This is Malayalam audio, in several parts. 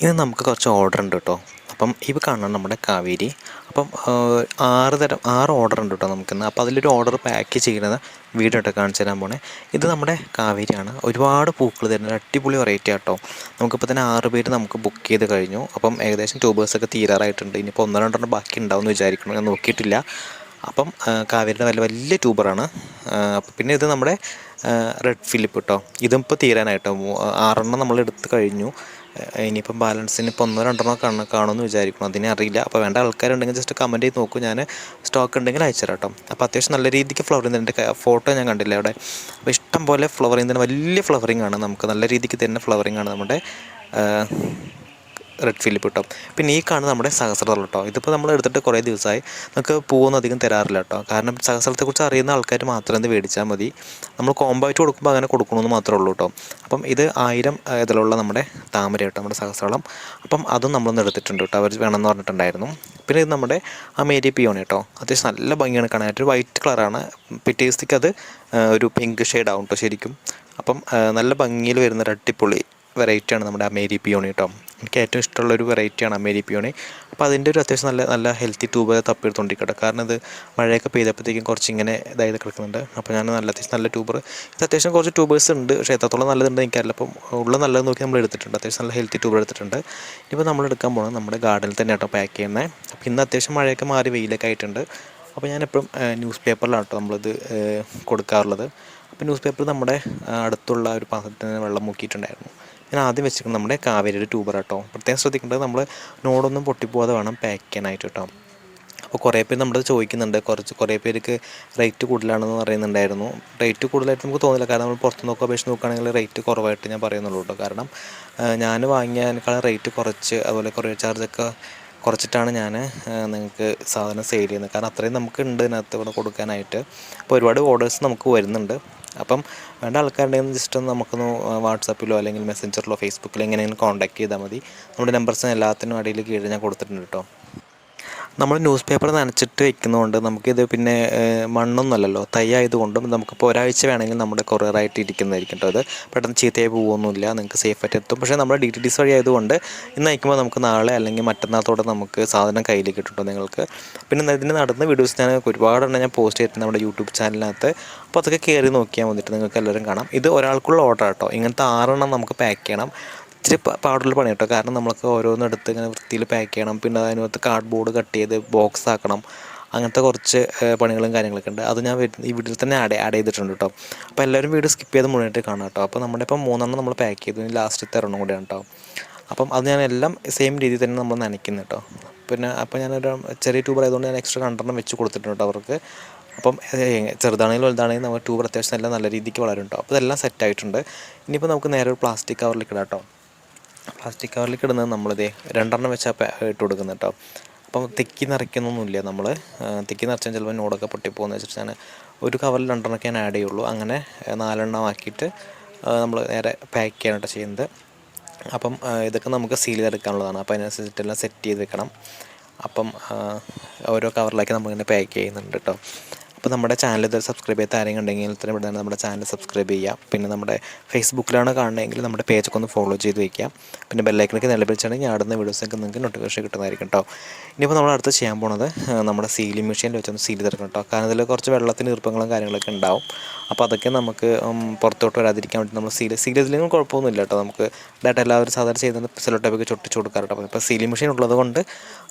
ഇന്ന് നമുക്ക് കുറച്ച് ഓർഡർ ഉണ്ട് കേട്ടോ അപ്പം ഇവ കാണണം നമ്മുടെ കാവേരി. അപ്പം ആറ് തരം ആറ് ഓർഡർ ഉണ്ട് കേട്ടോ നമുക്കിന്ന്. അപ്പോൾ അതിലൊരു ഓർഡർ പാക്ക് ചെയ്യുന്നത് വീഡിയോ ഇട്ട് കാണിച്ചു തരാൻ പോണേ. ഇത് നമ്മുടെ കാവേരിയാണ്. ഒരുപാട് പൂക്കൾ തരുന്ന അടിപൊളി വെറൈറ്റി ആട്ടോ നമുക്കിപ്പോൾ തന്നെ ആറ് പേര് നമുക്ക് ബുക്ക് ചെയ്ത് കഴിഞ്ഞു. അപ്പം ഏകദേശം ട്യൂബേഴ്സൊക്കെ തീരാറായിട്ടുണ്ട്. ഇനിയിപ്പോൾ ഒന്നോ രണ്ടെണ്ണം ബാക്കി ഉണ്ടാവും എന്ന് വിചാരിക്കണം ഞാൻ നോക്കിയിട്ടില്ല. അപ്പം കാവേരിയുടെ നല്ല വലിയ ട്യൂബറാണ് അപ്പം പിന്നെ ഇത് നമ്മുടെ റെഡ് ഫിലിപ്പ് കേട്ടോ ഇതും ഇപ്പോൾ തീരാനായിട്ടോ. ആറെണ്ണം നമ്മൾ എടുത്ത് കഴിഞ്ഞു. ഇനിയിപ്പം ബാലൻസിന് ഇപ്പോൾ ഒന്നോ രണ്ടെണ്ണോ കാണ കാണുമെന്ന് വിചാരിക്കണം അതിനെ അറിയില്ല. അപ്പോൾ വേണ്ട ആൾക്കാരുണ്ടെങ്കിൽ ജസ്റ്റ് കമന്റ് ചെയ്ത് നോക്കൂ. ഞാൻ സ്റ്റോക്ക് ഉണ്ടെങ്കിൽ അയച്ചു കേട്ടോ അപ്പോൾ അത്യാവശ്യം നല്ല രീതിക്ക് ഫ്ലവറിങ് തന്നെ ഫോട്ടോ ഞാൻ കണ്ടില്ല അവിടെ. അപ്പോൾ ഇഷ്ടം പോലെ ഫ്ലവറിങ് ചെയ്യുന്നതിന് വലിയ ഫ്ലവറിങ് ആണ് നമുക്ക്. നല്ല രീതിക്ക് തന്നെ ഫ്ലവറിങ് ആണ് നമ്മുടെ റെഡ് ഫിലിപ്പ് കിട്ടും പിന്നെ ഈ കാണുന്ന നമ്മുടെ സഹസ്രതളം കേട്ടോ ഇതിപ്പോൾ നമ്മൾ എടുത്തിട്ട് കുറേ ദിവസമായി നമുക്ക് പൂവൊന്നും അധികം തരാറില്ല കേട്ടോ. കാരണം സഹസ്രത്തെക്കുറിച്ച് അറിയുന്ന ആൾക്കാർ മാത്രം ഇത് മേടിച്ചാൽ മതി. നമ്മൾ കോംബോ ആയിട്ട് കൊടുക്കുമ്പോൾ അങ്ങനെ കൊടുക്കണമെന്ന് മാത്രമേ ഉള്ളൂ കേട്ടോ. അപ്പം ഇത് ആയിരം ഇതിലുള്ള നമ്മുടെ താമര കേട്ടോ നമ്മുടെ സഹസ്രളം അപ്പം അതും നമ്മളൊന്ന് എടുത്തിട്ടുണ്ട് കേട്ടോ. അവർ വേണമെന്ന് പറഞ്ഞിട്ടുണ്ടായിരുന്നു. പിന്നെ ഇത് നമ്മുടെ അമേരി പിയോണി കേട്ടോ. അത്യാവശ്യം നല്ല ഭംഗിയാണ് കാണാനായിട്ട് വൈറ്റ് കളറാണ് പിറ്റേസ്തിക്ക് അത് ഒരു പിങ്ക് ഷെയ്ഡ് ആവും കേട്ടോ ശരിക്കും. അപ്പം നല്ല ഭംഗിയിൽ വരുന്ന ഒരു അടിപൊളി വെറൈറ്റിയാണ് നമ്മുടെ അമേരി പിയോണി കേട്ടോ. എനിക്ക് ഏറ്റവും ഇഷ്ടമുള്ള ഒരു വെറൈറ്റിയാണ് അമേരി പിയോണി. അപ്പോൾ അതിന്റെ ഒരു അത്യാവശ്യം നല്ല നല്ല ഹെൽത്തി ട്യൂബ് തപ്പിയെടുത്തോണ്ടിരിക്കട്ടെ. കാരണം ഇത് മഴയൊക്കെ പെയ്തപ്പോഴത്തേക്കും കുറച്ച് ഇങ്ങനെ ഇതായത് കിടക്കുന്നുണ്ട്. അപ്പോൾ ഞാൻ നല്ല അത്യാവശ്യം നല്ല ട്യൂബർ ഇത് അത്യാവശ്യം കുറച്ച് ട്യൂബേഴ്സ് ഉണ്ട്. പക്ഷേ എത്രത്തോളം നല്ലതുണ്ട് എനിക്കറിയില്ല. അപ്പം ഉള്ള നല്ലത് നോക്കി നമ്മൾ എടുത്തിട്ടുണ്ട്. അത്യാവശ്യം നല്ല ഹെൽത്തി ട്യൂബർ എടുത്തിട്ടുണ്ട്. ഇപ്പോൾ നമ്മൾ എടുക്കാൻ പോകുന്നത് നമ്മുടെ ഗാർഡനിൽ തന്നെ കേട്ടോ പാക്ക് ചെയ്യുന്നത് അപ്പോൾ ഇന്ന് അത്യാവശ്യം മഴയൊക്കെ മാറി വെയിലൊക്കെ ആയിട്ടുണ്ട്. അപ്പോൾ ഞാൻ എപ്പോഴും ന്യൂസ് പേപ്പറിലാണ് കേട്ടോ നമ്മളിത് കൊടുക്കാറുള്ളത്. അപ്പോൾ ന്യൂസ് പേപ്പർ നമ്മുടെ അടുത്തുള്ള ഒരു പാത്രത്തിന് വെള്ളം മുക്കിയിട്ടുണ്ടായിരുന്നു. ഞാൻ ആദ്യം വെച്ചിരിക്കുന്നത് നമ്മുടെ കാവേരിയുടെ ട്യൂബർ കേട്ടോ പ്രത്യേകം ശ്രദ്ധിക്കേണ്ടത് നമ്മൾ നോടൊന്നും പൊട്ടിപ്പോകാതെ വേണം പാക്ക് ചെയ്യാനായിട്ട്. കേട്ടോ അപ്പോൾ കുറേ പേര് നമ്മുടെ ചോദിക്കുന്നുണ്ട്. കുറച്ച് കുറേ പേർക്ക് റേറ്റ് കൂടുതലാണെന്ന് പറയുന്നുണ്ടായിരുന്നു. റേറ്റ് കൂടുതലായിട്ട് നമുക്ക് തോന്നില്ല. കാരണം നമ്മൾ പുറത്ത് നോക്കുക അപേക്ഷിച്ച് നോക്കുകയാണെങ്കിൽ റേറ്റ് കുറവായിട്ട് ഞാൻ പറയുന്നുള്ളൂ കേട്ടോ. കാരണം ഞാൻ വാങ്ങിയതിനേക്കാൾ റേറ്റ് കുറച്ച് അതുപോലെ കുറേ ചാർജൊക്കെ കുറച്ചിട്ടാണ് ഞാൻ നിങ്ങൾക്ക് സാധനം സെയിൽ ചെയ്യുന്നത്. കാരണം അത്രയും നമുക്ക് ഉണ്ട് ഇതിനകത്ത് ഇവിടെ കൊടുക്കാനായിട്ട്. അപ്പോൾ ഒരുപാട് ഓർഡേഴ്സ് നമുക്ക് വരുന്നുണ്ട്. അപ്പം വേണ്ട ആൾക്കാരുടെ ജസ്റ്റ് ഒന്ന് നമുക്കൊന്ന് വാട്സാപ്പിലോ അല്ലെങ്കിൽ മെസ്സഞ്ചറിലോ ഫേസ്ബുക്കിലോ എങ്ങനെയെങ്കിലും കോൺടാക്ട് ചെയ്താൽ മതി. നമ്മുടെ നമ്പർസ് എല്ലാത്തിനും അടിയിൽ കീഴിൽ ഞാൻ കൊടുത്തിട്ടുണ്ട് കേട്ടോ. നമ്മൾ ന്യൂസ് പേപ്പർ നനച്ചിട്ട് വെക്കുന്നതുകൊണ്ട് നമുക്കിത് പിന്നെ മണ്ണൊന്നുമല്ലല്ലോ. തൈ ആയതുകൊണ്ടും നമുക്കിപ്പോൾ ഒരാഴ്ച വേണമെങ്കിൽ നമ്മുടെ കൊറിയറായിട്ട് ഇരിക്കുന്നതായിരിക്കും കേട്ടോ അത്. പെട്ടെന്ന് ചീത്തയായി പോകുമൊന്നുമില്ല നിങ്ങൾക്ക് സേഫായിട്ട് എത്തും. പക്ഷേ നമ്മുടെ ഡി ടി ഡിസ് വഴി ആയതുകൊണ്ട് ഇന്ന് അയക്കുമ്പോൾ നമുക്ക് നാളെ അല്ലെങ്കിൽ മറ്റന്നാളത്തോടെ നമുക്ക് സാധനം കയ്യിലേക്ക് കിട്ടും നിങ്ങൾക്ക്. പിന്നെ ഇതിന് നടന്ന വീഡിയോസ് ഞാൻ ഒരുപാടെണ്ണം ഞാൻ പോസ്റ്റ് ചെയ്തിട്ടുണ്ട് നമ്മുടെ യൂട്യൂബ് ചാനലിനകത്ത് അപ്പോൾ അതൊക്കെ കയറി നോക്കിയാൽ വന്നിട്ട് നിങ്ങൾക്ക് എല്ലാവരും കാണാം. ഇത് ഒരാൾക്കുള്ള ഓർഡർ കേട്ടോ ഇങ്ങനത്തെ ആറെണ്ണം നമുക്ക് പാക്ക് ചെയ്യണം. ഇച്ചിരി പാടുള്ള പണി കേട്ടോ. കാരണം നമ്മൾക്ക് ഓരോന്നും എടുത്ത് ഇങ്ങനെ വൃത്തിയിൽ പാക്ക് ചെയ്യണം. പിന്നെ അതിനകത്ത് കാർഡ് ബോർഡ് കട്ട് ചെയ്ത് ബോക്സ് ആക്കണം. അങ്ങനത്തെ കുറച്ച് പണികളും കാര്യങ്ങളൊക്കെ ഉണ്ട്. അത് ഞാൻ ഈ വീഡിയോയിൽ തന്നെ ആഡ് ആഡ് ചെയ്തിട്ടുണ്ട് കേട്ടോ. അപ്പോൾ എല്ലാവരും വീഡിയോ സ്കിപ്പ് ചെയ്ത് മുഴുവനായിട്ട് കാണാം കേട്ടോ. അപ്പോൾ നമ്മുടെ ഇപ്പം മൂന്നെണ്ണം നമ്മൾ പാക്ക് ചെയ്തു. ലാസ്റ്റത്തെ എണ്ണം കൂടിയാണ് കേട്ടോ. അപ്പം അത് ഞാൻ എല്ലാം സെയിം രീതിയിൽ തന്നെ നമ്മൾ നനയ്ക്കുന്നു കേട്ടോ. പിന്നെ അപ്പോൾ ഞാനൊരു ചെറിയ ട്യൂബർ ആയതുകൊണ്ട് ഞാൻ എക്സ്ട്രാ രണ്ടെണ്ണം വെച്ച് കൊടുത്തിട്ടുണ്ട് അവർക്ക്. അപ്പം ചെറുതാണെങ്കിലും വലുതാണെങ്കിലും നമ്മൾ ട്യൂബർ അത്യാവശ്യം എല്ലാം നല്ല രീതിക്ക് വളരും കേട്ടോ. അപ്പോൾ ഇതെല്ലാം സെറ്റ് ആയിട്ടുണ്ട്. ഇനിയിപ്പോൾ നമുക്ക് നേരെ ഒരു പ്ലാസ്റ്റിക് കവറിലേക്ക് ഇടാം കേട്ടോ. പ്ലാസ്റ്റിക് കവറിൽ കിടന്ന് നമ്മളിതേ രണ്ടെണ്ണം വെച്ചാൽ ഇട്ട് കൊടുക്കുന്നത് കേട്ടോ. അപ്പം തിക്കി നിറയ്ക്കുന്നൊന്നുമില്ല നമ്മൾ തിക്കി നിറച്ചാൽ ചിലപ്പോൾ നോടൊക്കെ പൊട്ടിപ്പോകുന്ന വെച്ചിട്ട് ഞാൻ ഒരു കവറിൽ രണ്ടെണ്ണമൊക്കെ ഞാൻ ആഡ് ചെയ്യുള്ളൂ. അങ്ങനെ നാലെണ്ണം ആക്കിയിട്ട് നമ്മൾ നേരെ പാക്ക് ചെയ്യാനായിട്ട് ചെയ്യുന്നത്. അപ്പം ഇതൊക്കെ നമുക്ക് സീൽ ചെയ്തെടുക്കാനുള്ളതാണ്. അപ്പോൾ അതിനനുസരിച്ചിട്ടെല്ലാം സെറ്റ് ചെയ്ത് വെക്കണം. അപ്പം ഓരോ കവറിലാക്കി നമ്മളിങ്ങനെ പാക്ക് ചെയ്യുന്നുണ്ട് കേട്ടോ. അപ്പോൾ നമ്മുടെ ചാനൽ ഇതുവരെ സബ്സ്ക്രൈബ് ചെയ്യാത്ത ആരെങ്കിലും ഉണ്ടെങ്കിൽ ഇത്രയും ഇവിടെ നമ്മുടെ ചാനൽ സബ്സ്ക്രൈബ് ചെയ്യുക. പിന്നെ നമ്മുടെ ഫേസ്ബുക്കിലാണ് കാണണമെങ്കിൽ നമ്മുടെ പേജൊക്കെ ഒന്ന് ഫോളോ ചെയ്ത് വയ്ക്കുക പിന്നെ ബെല്ലൈക്കനൊക്കെ നിലവിളിച്ചാണെങ്കിൽ ഞാൻ ആടുന്ന വീഡിയോസൊക്കെ നിങ്ങൾക്ക് നോട്ടിഫിക്കേഷൻ കിട്ടുന്നതായിരിക്കും കേട്ടോ ഇനിയിപ്പോൾ നമ്മൾ അടുത്ത് ചെയ്യാൻ പോണത് നമ്മുടെ സീലിംഗ് മെഷീനിൽ വെച്ചൊന്ന് സീൽ ചെയ്തെടുക്കണം കേട്ടോ കാരണം ഇതിൽ കുറച്ച് വെള്ളത്തിന് ഈർപ്പങ്ങളും കാര്യങ്ങളൊക്കെ ഉണ്ടാവും. അപ്പോൾ അതൊക്കെ നമുക്ക് പുറത്തോട്ട് വരാതിരിക്കാൻ വേണ്ടി നമ്മൾ സീൽ സീൽ ചെയ്തില്ലെങ്കിൽ കുഴപ്പമൊന്നുമില്ല കേട്ടോ നമുക്ക് ഡാറ്റ എല്ലാവരും സാധാരണ ചെയ്യുന്ന സെലോ ടൈപ്പൊക്കെ ചൊട്ടിച്ച് കൊടുക്കാറ് കേട്ടോ ഇപ്പോൾ സീലിംഗ് മെഷീൻ ഉള്ളത് കൊണ്ട്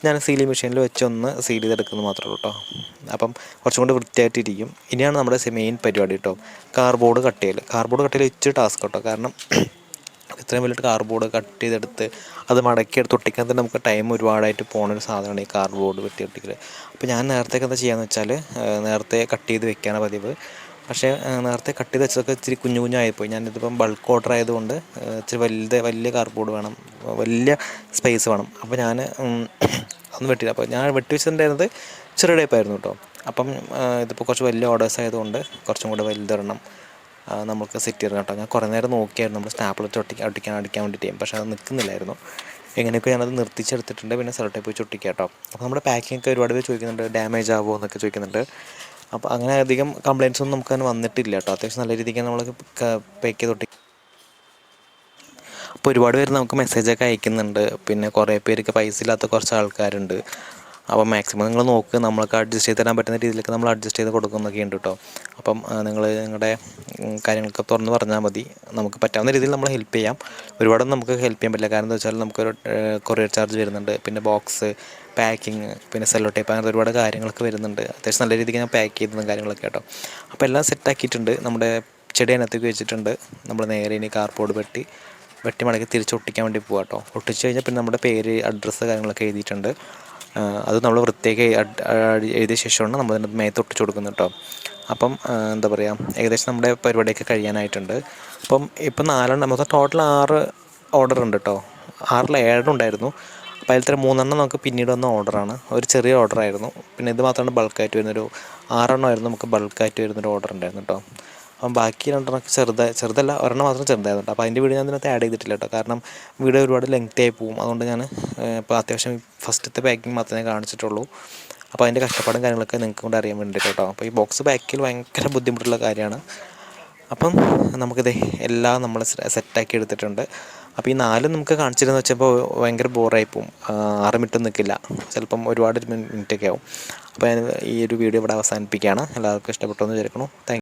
ഞാൻ സീലിംഗ് മെഷീനിൽ വെച്ചൊന്ന് സീൽ ചെയ്തെടുക്കുന്നത് മാത്രമേ ഉള്ളൂ കേട്ടോ അപ്പം കുറച്ചും കൂടി വൃത്തിയായിട്ടിരിക്കും ഇനിയാണ് നമ്മുടെ മെയിൻ പരിപാടി കേട്ടോ കാർബോർഡ് കട്ട് ചെയ്യൽ. കാർബോർഡ് കട്ട് ചെയ്യൽ ഇച്ചിരി ടാസ്ക് കേട്ടോ കാരണം ഇത്രയും വലിയ കാർബോർഡ് കട്ട് ചെയ്തെടുത്ത് അത് മടക്കി എടുത്ത് ഒട്ടിക്കാൻ തന്നെ നമുക്ക് ടൈം ഒരുപാടായിട്ട് പോകുന്ന ഒരു സാധനമാണ് ഈ കാർബോർഡ് വെട്ടി ഒട്ടിക്കൽ അപ്പോൾ ഞാൻ നേരത്തെ എന്താ ചെയ്യാന്ന് വെച്ചാൽ നേരത്തെ കട്ട് ചെയ്ത് വെക്കാണ് പതിവ്. പക്ഷേ നേരത്തെ കട്ട് ചെയ്ത് വെച്ചതൊക്കെ ഇച്ചിരി കുഞ്ഞു കുഞ്ഞായിപ്പോയി ഞാനിതിപ്പം ബൾക്ക് ഓർഡർ ആയതുകൊണ്ട് ഇച്ചിരി വലുത് വലിയ കാർഡ്ബോർഡ് വേണം. വലിയ സ്പേസ് വേണം. അപ്പോൾ ഞാൻ ഒന്നും വെട്ടിയില്ല. അപ്പോൾ ഞാൻ വെട്ടി വെച്ചിട്ടുണ്ടായിരുന്നത് ചെറിയ ടൈപ്പായിരുന്നു കേട്ടോ അപ്പം ഇതിപ്പോൾ കുറച്ച് വലിയ ഓർഡേഴ്സ് ആയതുകൊണ്ട് കുറച്ചും കൂടെ വലുതൊരെണ്ണം നമുക്ക് സെറ്റ് ചെയ്യണം കേട്ടോ. ഞാൻ കുറേ നേരം നോക്കിയായിരുന്നു നമ്മൾ സ്റ്റാപ്പിൾ ഒട്ടിക്കാൻ ഒട്ടിക്കാൻ അടിക്കാൻ വേണ്ടിയിട്ട് പക്ഷേ അത് നിൽക്കുന്നില്ലായിരുന്നു എങ്ങനെയൊക്കെ ഞാനത് നിർത്തിച്ചെടുത്തിട്ടുണ്ട് പിന്നെ സെലോ പോയി വെച്ച് കേട്ടോ. അപ്പോൾ നമ്മുടെ പാക്കിംഗ് ഒക്കെ ഒരുപാട് പേര് ചോദിക്കുന്നുണ്ട് ഡാമേജ് ആവുമോ എന്നൊക്കെ ചോദിക്കുന്നുണ്ട്. അപ്പോൾ അങ്ങനെ അധികം കംപ്ലയിൻസ് ഒന്നും നമുക്ക് വന്നിട്ടില്ല കേട്ടോ. അത്യാവശ്യം നല്ല രീതിക്ക് നമ്മൾ പാക്ക് ചെയ്ത് അപ്പോൾ ഒരുപാട് പേര് നമുക്ക് മെസ്സേജൊക്കെ അയക്കുന്നുണ്ട്. പിന്നെ കുറേ പേർക്ക് പൈസ ഇല്ലാത്ത കുറച്ച് ആൾക്കാരുണ്ട്. അപ്പോൾ മാക്സിമം നിങ്ങൾ നോക്കുക നമ്മൾക്ക് അഡ്ജസ്റ്റ് ചെയ്ത് തരാൻ പറ്റുന്ന രീതിയിലൊക്കെ നമ്മൾ അഡ്ജസ്റ്റ് ചെയ്ത് കൊടുക്കുന്നൊക്കെ ഉണ്ട് കേട്ടോ അപ്പം നിങ്ങൾ നിങ്ങളുടെ കാര്യങ്ങളൊക്കെ തുറന്ന് പറഞ്ഞാൽ മതി. നമുക്ക് പറ്റാവുന്ന രീതിയിൽ നമ്മൾ ഹെൽപ്പ് ചെയ്യാം. ഒരുപാടൊന്നും നമുക്ക് ഹെൽപ്പ് ചെയ്യാൻ പറ്റില്ല. കാരണം എന്താ വെച്ചാൽ നമുക്കൊരു കൊറിയർ ചാർജ് വരുന്നുണ്ട്. പിന്നെ ബോക്സ് പാക്കിങ് പിന്നെ സെല്ലോ ടേപ്പ് അങ്ങനത്തെ ഒരുപാട് കാര്യങ്ങളൊക്കെ വരുന്നുണ്ട്. അത്യാവശ്യം നല്ല രീതിക്ക് ഞാൻ പാക്ക് ചെയ്തതും കാര്യങ്ങളൊക്കെ കേട്ടോ അപ്പോൾ എല്ലാം സെറ്റാക്കിയിട്ടുണ്ട് നമ്മുടെ ചെടി അതിനകത്തേക്ക് വെച്ചിട്ടുണ്ട്. നമ്മൾ നേരെ ഇനി കാർബോർഡ് വെട്ടി വെട്ടി മടക്കി തിരിച്ച് ഒട്ടിക്കാൻ വേണ്ടി പോകാം കേട്ടോ ഒട്ടിച്ച് കഴിഞ്ഞാൽ പിന്നെ നമ്മുടെ പേര് അഡ്രസ്സ് കാര്യങ്ങളൊക്കെ എഴുതിയിട്ടുണ്ട്. അത് നമ്മൾ വൃത്തിയാക്കി എഴുതിയ ശേഷമാണ് നമ്മൾ അതിനകത്ത് മേത്ത് ഒട്ടിച്ച് കൊടുക്കുന്നത് കേട്ടോ അപ്പം എന്താ പറയുക ഏകദേശം നമ്മുടെ പരിപാടിയൊക്കെ കഴിയാനായിട്ടുണ്ട്. അപ്പം ഇപ്പം നാലെണ്ണം മൊത്തം ടോട്ടൽ ആറ് ഓർഡർ ഉണ്ട് കേട്ടോ ആറിൽ ഏഴെണ്ണം ഉണ്ടായിരുന്നു. അപ്പോൾ തന്നെ മൂന്നെണ്ണം നമുക്ക് പിന്നീട് വന്ന ഓർഡറാണ് ഒരു ചെറിയ ഓർഡർ ആയിരുന്നു. പിന്നെ ഇത് മാത്രമാണ് ബൾക്കായിട്ട് വരുന്നൊരു ആറെണ്ണമായിരുന്നു നമുക്ക് ബൾക്കായിട്ട് വരുന്നൊരു ഓർഡർ ഉണ്ടായിരുന്നു കേട്ടോ അപ്പം ബാക്കി രണ്ടെണ്ണം ചെറുത് ചെറുതല്ല ഒരെണ്ണം മാത്രം ചെറുതായിരുന്നു അപ്പോൾ അതിന്റെ വീഡിയോ ഞാൻ ഇതിനകത്ത് ആഡ് ചെയ്തിട്ടില്ല കേട്ടോ കാരണം വീഡിയോ ഒരുപാട് ലെങ്ത് ആയി പോകും. അതുകൊണ്ട് ഞാൻ ഇപ്പോൾ അത്യാവശ്യം ഫസ്റ്റത്തെ പാക്കിംഗ് മാത്രമേ കാണിച്ചിട്ടുള്ളൂ. അപ്പോൾ അതിന്റെ കഷ്ടപ്പാടും കാര്യങ്ങളൊക്കെ നിങ്ങൾക്ക് കൊണ്ട് അറിയാൻ വേണ്ടിയിട്ട് കേട്ടോ. അപ്പോൾ ഈ ബോക്സ് പാക്കിൽ ഭയങ്കര ബുദ്ധിമുട്ടുള്ള കാര്യമാണ്. അപ്പം നമുക്കിത് എല്ലാം നമ്മൾ സെറ്റാക്കി എടുത്തിട്ടുണ്ട്. അപ്പോൾ ഈ നാല് നമുക്ക് കാണിച്ചിരുന്നു വെച്ചപ്പോൾ ഭയങ്കര ബോറായി പോവും. ആറ് മിനിറ്റ് നിൽക്കില്ല. ചിലപ്പം ഒരുപാട് മിനിറ്റൊക്കെ ആവും. അപ്പോൾ ഞാൻ ഈ ഒരു വീഡിയോ ഇവിടെ അവസാനിപ്പിക്കുകയാണ്. എല്ലാവർക്കും ഇഷ്ടപ്പെട്ടു എന്ന് വിചാരിക്കണോ താങ്ക്